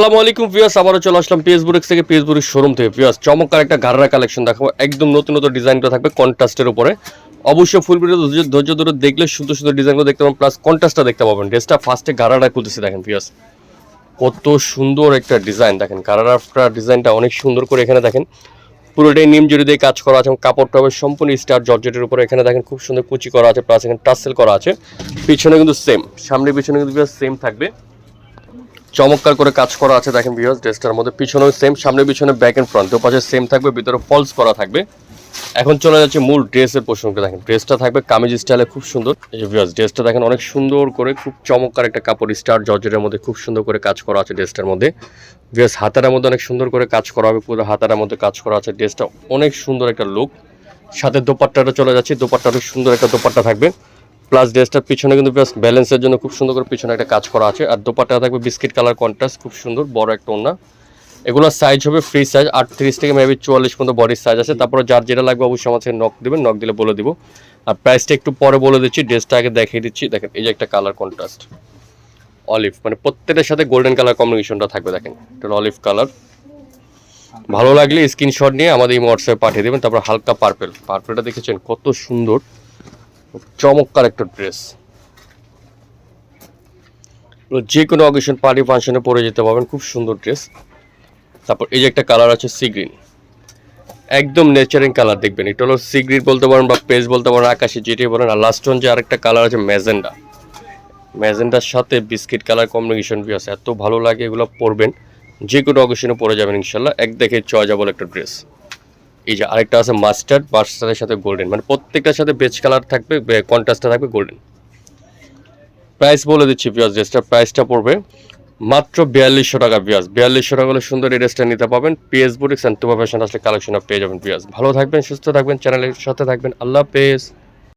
আসসালামু আলাইকুম ভিউয়ার্স, আবারও চলে আসলাম পিএস বুরিক্স থেকে পিএস বুরিক্স শোরুম থেকে। ভিউয়ার্স, চমৎকার একটা গাররা কালেকশন দেখাবো। একদম নতুন নতুন ডিজাইনগুলো থাকবে কন্ট্রাস্টের উপরে। অবশ্যই ফুল ভিডিও ধৈর্য ধরে দেখলে সুন্দর সুন্দর ডিজাইনগুলো দেখতে পাবেন প্লাস কন্ট্রাস্টটা দেখতে পাবেন। ড্রেসটা ফার্স্টে গারারা খুলতেছে, দেখেন ভিউয়ার্স। কত সুন্দর একটা ডিজাইন, দেখেন। গারারাটা ডিজাইনটা অনেক সুন্দর করে এখানে দেখেন। পুরোটাই নিম জড়ি দিয়ে কাজ করা আছে এবং কাপড়টা হবে সম্পূর্ণ স্টার জর্জেটের উপরে। এখানে দেখেন খুব সুন্দর কুচি করা আছে প্লাস এখানে টাসেল করা আছে। পিছনে কিন্তু সেম সামনে পিছনে কিন্তু সেম থাকবে। চমৎকার করে কাজ করা আছে দেখেন ভিউয়ার্স ড্রেসটার মধ্যে। পিছনেও সেম সামনে পিছনে ব্যাক এন্ড ফ্রন্ট দুপাশে সেম থাকবে, ভিতরে ফলস করা থাকবে। এখন চলে যাচ্ছে মূল ড্রেসের প্রসঙ্গে দেখেন। ড্রেসটা থাকবে কামিজ স্টাইলে খুব সুন্দর। ভিউয়ার্স ড্রেসটা দেখেন, অনেক সুন্দর করে, খুব চমৎকার একটা কাপড় স্টার জর্জেটের মধ্যে খুব সুন্দর করে কাজ করা আছে ড্রেসটার মধ্যে। ভিউয়ার্স হাতার মধ্যে অনেক সুন্দর করে কাজ করা হবে, পুরো হাতার মধ্যে কাজ করা আছে ড্রেসটা। অনেক সুন্দর একটা লুক সাথে দোপাট্টাটা চলে যাচ্ছে দোপাট্টা অনেক সুন্দর একটা দোপাট্টা থাকবে। প্লাস ড্রেসটার পিছনে কিন্তু প্লাস ব্যালেন্সের জন্য খুব সুন্দর করে পিছনে একটা কাজ করা আছে। আর দোপাট্টা থাকবে বিস্কিট কালার কন্ট্রাস্ট খুব সুন্দর, বড় একটা ওনা এগুলোর সাইজ হবে ফ্রি সাইজ আটত্রিশ থেকে মেবি চুয়াল্লিশ পর্যন্ত বডির সাইজ আছে। তারপরে যার যেটা লাগবে অবশ্যই আমার সাথে নক দেবেন নক দিলে বলে দিব। আর প্রাইসটা একটু পরে বলে দিচ্ছি ড্রেসটা আগে দেখিয়ে দিচ্ছি। দেখেন, এই যে একটা কালার কন্ট্রাস্ট অলিভ মানে প্রত্যেকটার সাথে গোল্ডেন কালার কম্বিনেশনটা থাকবে, দেখেন। এটা অলিভ কালার ভালো লাগলে স্ক্রিনশট নিয়ে আমাদের এই হোয়াটসঅ্যাপে পাঠিয়ে দেবেন। তারপর হালকা পার্পেল পার্পেলটা দেখেছেন কত সুন্দর। চমৎকার একটা ড্রেস। যে কোনো অকেশন পার্টি ফাংশনে পরে যেতে পারবেন, খুব সুন্দর ড্রেস। তারপর এই যে একটা কালার আছে সি গ্রিন একদম নেচারিং কালার দেখবেন। এটা হলো সি গ্রিন বলতে পারেন বা পেজ বলতে পারেন, আকাশে যেটি বলেন। আর লাস্ট ওয়ান যে আরেকটা কালার আছে ম্যাজেন্ডা। ম্যাজেন্ডার সাথে বিস্কিট কালার কম্বিনেশন বি আছে। এত ভালো লাগে এগুলো পরবেন। যে কোনো অকেশনে পরে যাবেন ইনশাল্লাহ। এক দেখে চয় যাবল একটা ড্রেস এই যে আরেকটা আছে মাস্টার্ড, মাস্টার্ডের সাথে গোল্ডেন মানে প্রত্যেকটার সাথে বেজ কালার থাকবে কন্ট্রাস্টটা থাকবে গোল্ডেন প্রাইস বলে দিচ্ছি বিয়াস ড্রেসটার প্রাইসটা পড়বে। মাত্র বিয়াল্লিশশো টাকা পিয়াজ বিয়াল্লিশশো টাকা হলে সুন্দর এই ড্রেসটা নিতে পাবেন। PS boutiques and Tuba fashion আসলে কালেকশন পেয়ে যাবেন পিয়াজ ভালো থাকবেন, সুস্থ থাকবেন চ্যানেলের সাথে থাকবেন। আল্লাহ পেস